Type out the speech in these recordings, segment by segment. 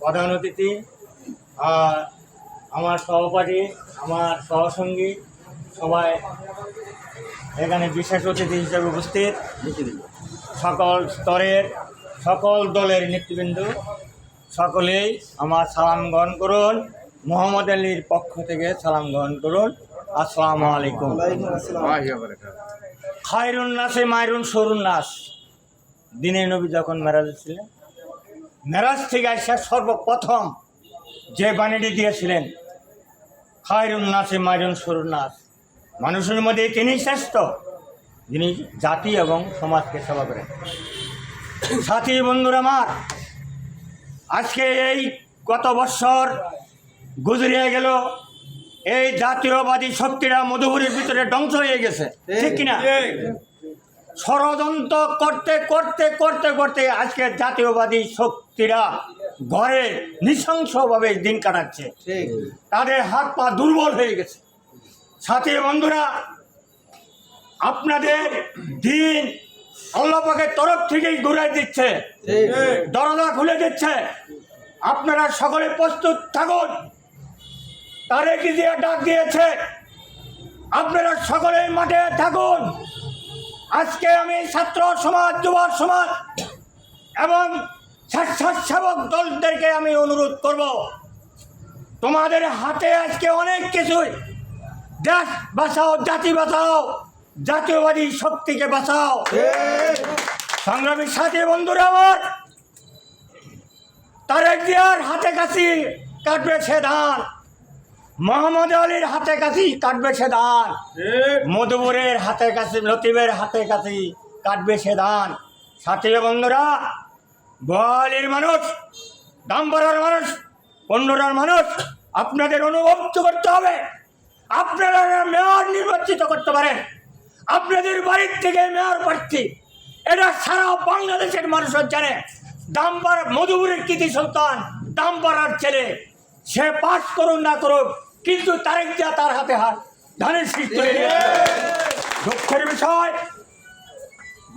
প্রধান অতিথি, আর আমার সহপাঠী, আমার সহসঙ্গী, সবাই এখানে বিশেষ অতিথি হিসেবে উপস্থিত। সকল স্তরের, সকল দলের নেতৃবৃন্দ, সকলেই আমার সালাম গ্রহণ করুন। মোহাম্মদ আলীর পক্ষ থেকে সালাম গ্রহণ করুন। আসসালামু আলাইকুম। খায়রুন নাসে মায়রুন সরুন নাস। দিনে নবী যখন মেরাজ ছিলেন মেরাজ থেকে আসা সর্বপ্রথম যে বাণীটি দিয়েছিলেন খায়রুন নাসে মায়রুন সরুন নাস। মানুষের মধ্যে তিনি শ্রেষ্ঠ যিনি জাতি এবং সমাজকে সেবা করেন। সাথী বন্ধুরা আমার আজকে এই গত বৎসর গুজরিয়ে গেল এই জাতীয়বাদী শক্তিরা মধুপুরের ভিতরে ধ্বংস হয়ে গেছে। ঠিক কিনা? ষড়যন্ত্র করতে করতে করতে করতে আজকে জাতীয়বাদী শক্তিরা ঘরে নৃশংসভাবে দিন কাটাচ্ছে। তাদের হাত পা দুর্বল হয়ে গেছে। সাথে বন্ধুরা আপনাদের দিন আল্লাপাকের তরফ থেকেই ঘুরে দিচ্ছে। দরজা খুলে দিচ্ছে। আপনারা সকলে প্রস্তুত থাকুন। তারেক জিয়া ডাক দিয়েছে আপনারা সকলে মাঠে থাকুন। আজকে আমি ছাত্র সমাজ যুব সমাজ এবং স্বেচ্ছাসেবক দলদেরকে আমি অনুরোধ করব। তোমাদের হাতে আজকে অনেক কিছুই। দেশ বাঁচাও, জাতি বাঁচাও, জাতীয়বাদী শক্তিকে বাঁচাও। সংগ্রামী সাথী বন্ধুরা আমার, তারেক জিয়ার হাতে কাছি কাটবে সে ধান। মোহাম্মদ আলীর হাতে কাছি কাটবে সে ধান। মধুবরের হাতে কাছি লতিবের হাতে কাছি কাটবে সে ধান। সাথী বন্ধুরা গোয়ালির মানুষ দামপাড়ার মানুষ পন্ডরার মানুষ, আপনাদের অনুভব করতে হবে। আপনারা মেয়র নির্বাচিত করতে পারেন। আপনাদের বাড়ির থেকে মেয়র প্রার্থী। এটা সারা বাংলাদেশের মানুষের জানে। দামপাড়া মধুপুরের কৃতি সন্তান দামপাড়ার ছেলে। সে পাস করুন না করুক, কিন্তু তারেক যা তার হাতে হাত। ধানের সৃষ্টি দুঃখের বিষয়,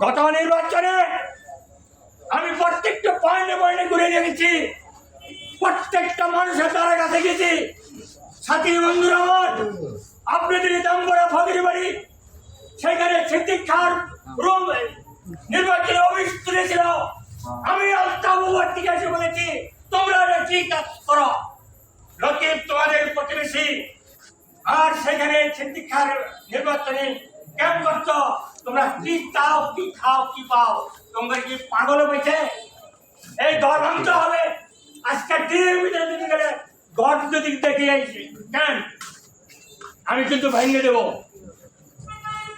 গত নির্বাচনে আমি প্রত্যেকটা পয়েন্টে পয়েন্টে ঘুরে দেখেছি। প্রত্যেকটা মানুষের তারা কাছে গেছি। সাথী বন্ধুরা আমার আপনাদের দাম করা ফকির বাড়ি সেখানে সিদ্দিক খান রুম নির্বাচনে অফিস তুলেছিল। আমি আলতাবুবার দিকে এসে বলেছি, তোমরা কি কাজ করো? লতিফ তোমাদের প্রতিবেশী। আর সেখানে সিদ্দিক খান নির্বাচনে কেমন করছ তোমরা কি চাও, কি খাও, কি পাও? তোমরা কি পাগল হয়েছে এই ভাঙতে হবে। আজকের দিনের ভিতরে যদি গেলে ঘর যদি দেখে আইছি কেন? আমি কিন্তু ভেঙে দেবো।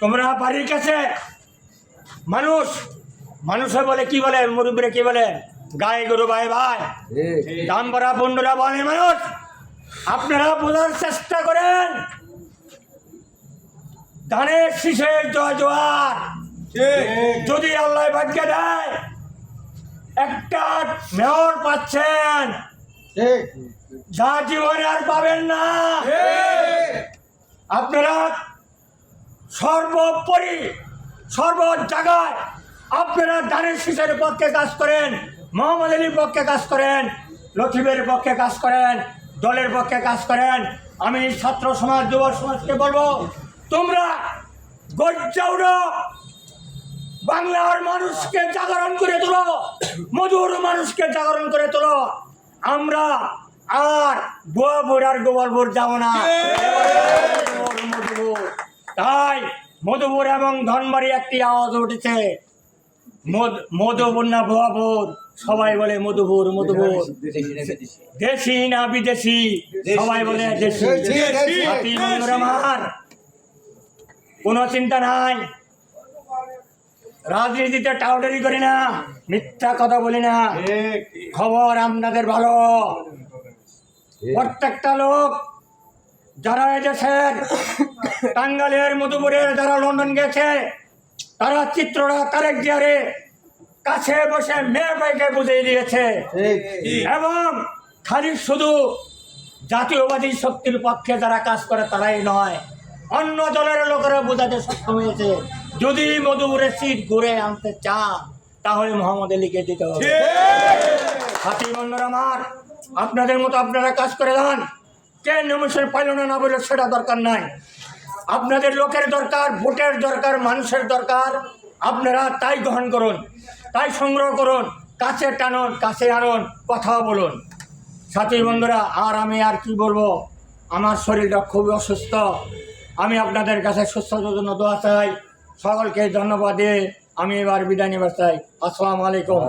তোমরা বাড়ির কাছে মানুষ মানুষে বলে কি বলে? মুরব্বীরা কি বলে? গায়ে গরু ভাই ভাই দাম ভরা বন্ধুরা বলে মানুষ আপনারা বোঝার চেষ্টা করেন। ধানের শীষের জয় জোয়ার যদি আল্লাহ ভাগ্য দেয় একটা মেয়র পাচ্ছেন। যা জীবনে আর পাবেন না। আপনারা সর্বোপরি সর্ব জায়গায় আপনারা ধানের শীষের পক্ষে কাজ করেন মোহাম্মদ আলীর পক্ষে কাজ করেন লথিবের পক্ষে কাজ করেন দলের পক্ষে কাজ করেন। আমি ছাত্র সমাজ যুব সমাজকে বলব তোমরা গজ্জাউড়ো বাংলার মানুষকে জাগরণ করে তোলো। মধুর মানুষকে জাগরণ করে তোলো। আমরা আর বুয়া বুড়ার গোবরপুর যাব না। মধুপুর। তাই মধুপুর এবং ধনবাড়ি একটি আওয়াজ উঠেছে। মধ- মধুপুর না ভুয়াপুর সবাই বলে মধুপুর মধুপুর। দেশি না বিদেশি? সবাই বলে দেশি। আমার কোনো চিন্তা নাই। রাজনীতিতে টাউটারি করি না মিথ্যা কথা বলি না। খবর আপনাদের ভালো। প্রত্যেকটা লোক যারা এদেশের টাঙ্গালের মধুপুরের যারা লন্ডন গেছে তারা চিত্ররা তারেক জিয়ারে কাছে বসে মেয়ে পাইকে বুঝিয়ে দিয়েছে। এবং খালি শুধু জাতীয়বাদী শক্তির পক্ষে যারা কাজ করে তারাই নয় অন্য দলের লোকেরা বোঝাতে সক্ষম হয়েছে। যদি মধুপুরের সিট ঘুরে আনতে চান তাহলে মোহাম্মদ আলীকে দিতে হবে। সাথী বন্ধুরা আমার আপনাদের মতো আপনারা কাজ করে যান কে নমিশন পাইল না না বলে সেটা দরকার নাই। আপনাদের লোকের দরকার ভোটের দরকার মানুষের দরকার। আপনারা তাই গ্রহণ করুন তাই সংগ্রহ করুন কাছে টানুন কাছে আনুন কথা বলুন। সাথী বন্ধুরা আর আমি আর কি বলব? আমার শরীরটা খুবই অসুস্থ। আমি আপনাদের কাছে সুস্থতার জন্য দোয়া চাই। সকলকে ধন্যবাদ দিয়ে আমি এবার বিদায় নিবার চাই। আসসালামু আলাইকুম।